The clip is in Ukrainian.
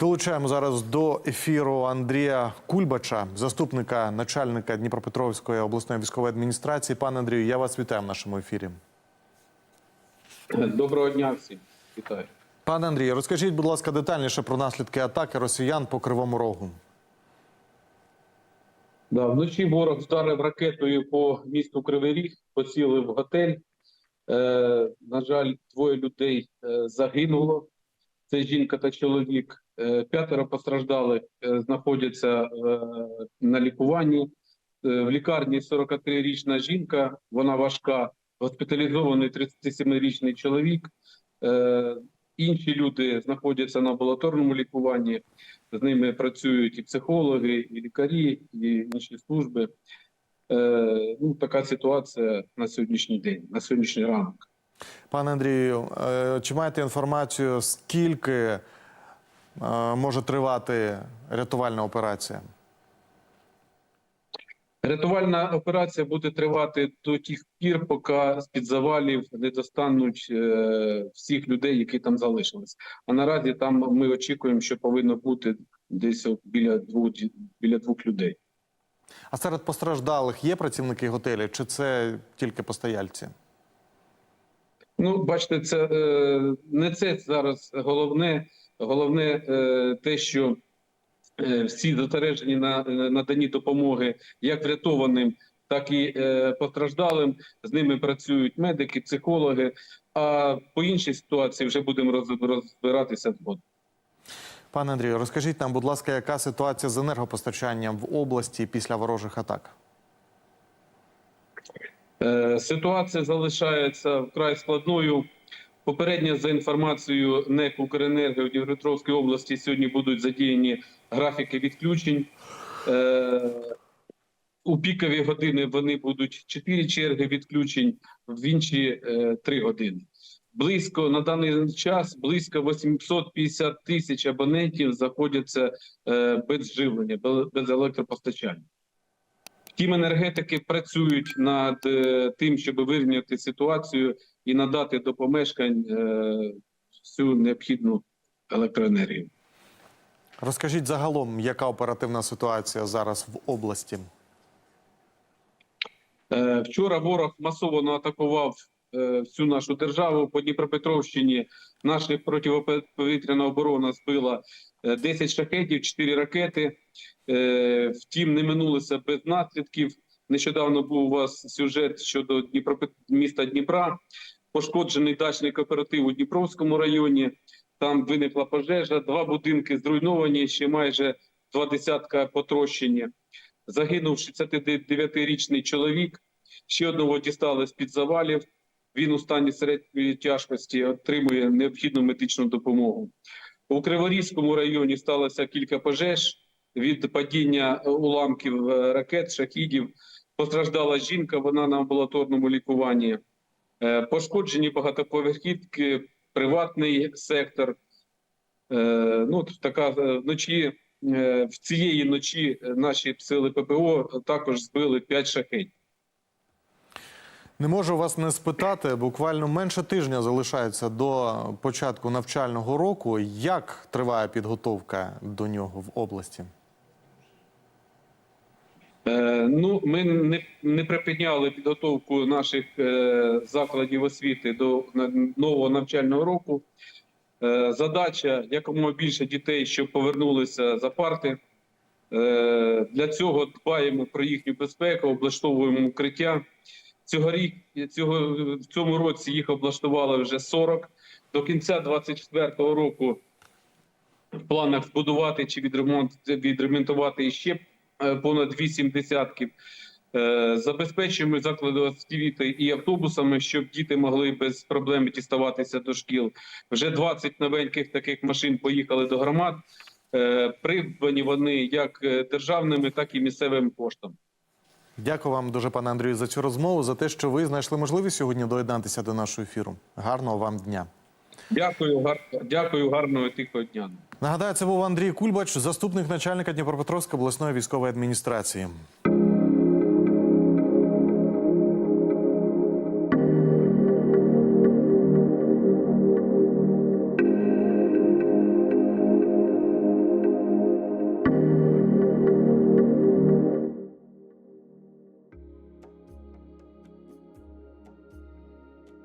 Долучаємо зараз до ефіру Андрія Кульбача, заступника начальника Дніпропетровської обласної військової адміністрації. Пане Андрію, я вас вітаю в нашому ефірі. Доброго дня всім. Вітаю. Пане Андрію, розкажіть, будь ласка, детальніше про наслідки атаки росіян по Кривому Рогу. Да, вночі ворог вдарив ракетою по місту Кривий Ріг, поцілив готель. Е, на жаль, двоє людей е, загинуло. Це жінка та чоловік. Е, п'ятеро постраждалих е, знаходяться е, на лікуванні. В лікарні 43-річна жінка, вона важка, госпіталізований 37-річний чоловік. Інші люди знаходяться на амбулаторному лікуванні. З ними працюють і психологи, і лікарі, і інші служби. Ну, така ситуація на сьогоднішній день, на сьогоднішній ранок. Пане Андрію, е, чи маєте інформацію, скільки е, може тривати рятувальна операція? Рятувальна операція буде тривати до тих пір, поки з-під завалів не достануть е, всіх людей, які там залишились. А наразі там ми очікуємо, що повинно бути десь біля двох біля двох людей. А серед постраждалих є працівники готелів, чи це тільки постояльці? Ну, бачите, це е, не це зараз головне. Головне е, те, що е, всі зосереджені на наданні допомоги як врятованим, так і постраждалим. З ними працюють медики, психологи. А по іншій ситуації вже будемо роз- розбиратися згодом. Пане Андрію, розкажіть нам, будь ласка, яка ситуація з енергопостачанням в області після ворожих атак? Е, Ситуація залишається вкрай складною. Попередньо за інформацією НЕК «Укренерго» в Дніпропетровській області сьогодні будуть задіяні графіки відключень. Е, У пікові години вони будуть 4 черги відключень, в інші 3 години. Близько на даний час близько 850 тисяч абонентів знаходяться е, без живлення, без електропостачання. Тім енергетики працюють над е, тим, щоб вирівняти ситуацію і надати до помешкань е, всю необхідну електроенергію. Розкажіть загалом, яка оперативна ситуація зараз в області? Е, Вчора ворог масово атакував всю нашу державу по Дніпропетровщині. Наша протиповітряна оборона збила е, 10 шахетів, 4 ракети. Е, Втім, не минулося без наслідків. Нещодавно був у вас сюжет щодо Дніпропет... міста Дніпра. Пошкоджений дачний кооператив у Дніпровському районі. Там виникла пожежа, два будинки зруйновані, ще майже два десятка потрощені. Загинув 69-річний чоловік. Ще одного дістали з під завалів. Він у стані середньої тяжкості отримує необхідну медичну допомогу. У Криворізькому районі сталося кілька пожеж від падіння уламків е, ракет, шахідів. Постраждала жінка, вона на амбулаторному лікуванні. Е, Пошкоджені багатоповерхівки, приватний сектор. Е, Ну, така вночі в цієї ночі наші сили ППО також збили 5 шахетів. Не можу вас не спитати. Буквально менше тижня залишається до початку навчального року. Як триває підготовка до нього в області? Е, Ну, ми не, не припиняли підготовку наших е, закладів освіти до на- нового навчального року. Е, задача якомога більше дітей, щоб повернулися за парти. Е, для цього дбаємо про їхню безпеку, облаштовуємо укриття. Цього рік цього в цьому році їх облаштували вже 40. До кінця 2024 року в планах збудувати чи відремонт відремонтувати іще е, понад 8 десятків. Е, Забезпечуємо заклади освіти і автобусами, щоб діти могли без проблем діставатися до шкіл. Вже 20 новеньких таких машин поїхали до громад. Е, Придбані вони як державними, так і місцевим коштом. Дякую вам дуже, пане Андрію, за цю розмову, за те, що ви знайшли можливість сьогодні доєднатися до нашого ефіру. Гарного вам дня. Дякую, гар... дякую, гарного тихого дня. Нагадаю, це був Андрій Кульбач, заступник начальника Дніпропетровської обласної військової адміністрації.